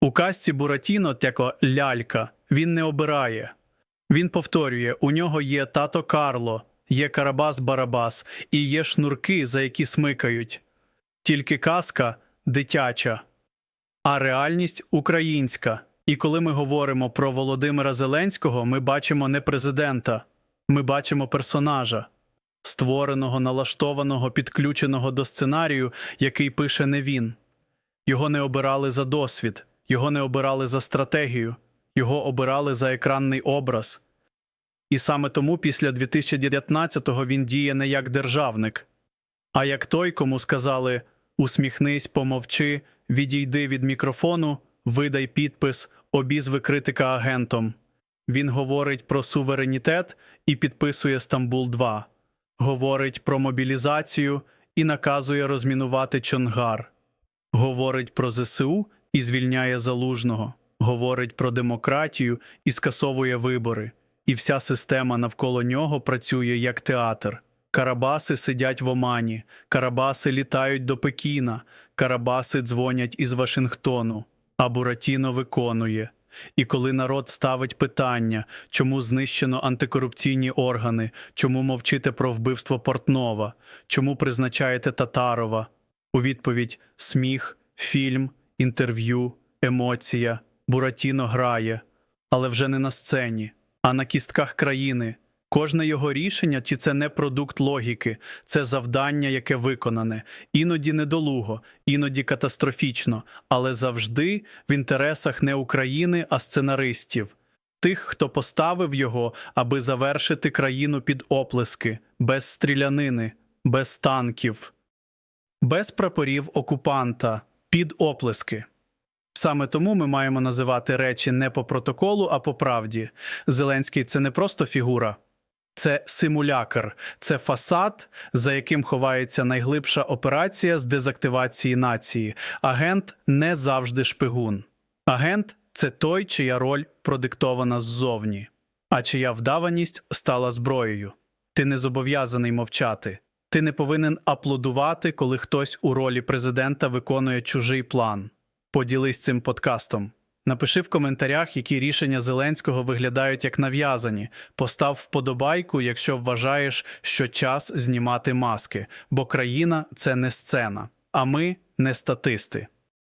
У казці Буратіно тяко лялька, він не обирає. Він повторює: у нього є тато Карло, є Карабас Барабас і є шнурки, за які смикають. Тільки казка дитяча, а реальність українська. І коли ми говоримо про Володимира Зеленського, ми бачимо не президента, ми бачимо персонажа, створеного, налаштованого, підключеного до сценарію, який пише не він. Його не обирали за досвід, його не обирали за стратегію, його обирали за екранний образ. І саме тому після 2019-го він діє не як державник, а як той, кому сказали усміхнись, помовчи, відійди від мікрофону, видай підпис, обізви критика агентом. Він говорить про суверенітет і підписує Стамбул 2, говорить про мобілізацію і наказує розмінувати Чонгар, говорить про ЗСУ і звільняє залужного, говорить про демократію і скасовує вибори. І вся система навколо нього працює як театр. Карабаси сидять в Омані, Карабаси літають до Пекіна, Карабаси дзвонять із Вашингтону, а Буратіно виконує. І коли народ ставить питання, чому знищено антикорупційні органи, чому мовчите про вбивство Портнова, чому призначаєте Татарова, у відповідь сміх, фільм, інтерв'ю, емоція, Буратіно грає, але вже не на сцені, а на кістках країни. Кожне його рішення, чи це не продукт логіки, це завдання, яке виконане, іноді недолуго, іноді катастрофічно, але завжди в інтересах не України, а сценаристів, тих, хто поставив його, аби завершити країну під оплески, без стрілянини, без танків, без прапорів окупанта, під оплески. Саме тому ми маємо називати речі не по протоколу, а по правді. Зеленський це не просто фігура. Це симулякр, це фасад, за яким ховається найглибша операція з дезактивації нації. Агент не завжди шпигун. Агент це той, чия роль продиктована ззовні, а чия вдаваність стала зброєю. Ти не зобов'язаний мовчати. Ти не повинен аплодувати, коли хтось у ролі президента виконує чужий план. Поділись цим подкастом. Напиши в коментарях, які рішення Зеленського виглядають як нав'язані. Постав вподобайку, якщо вважаєш, що час знімати маски, бо країна це не сцена, а ми не статисти.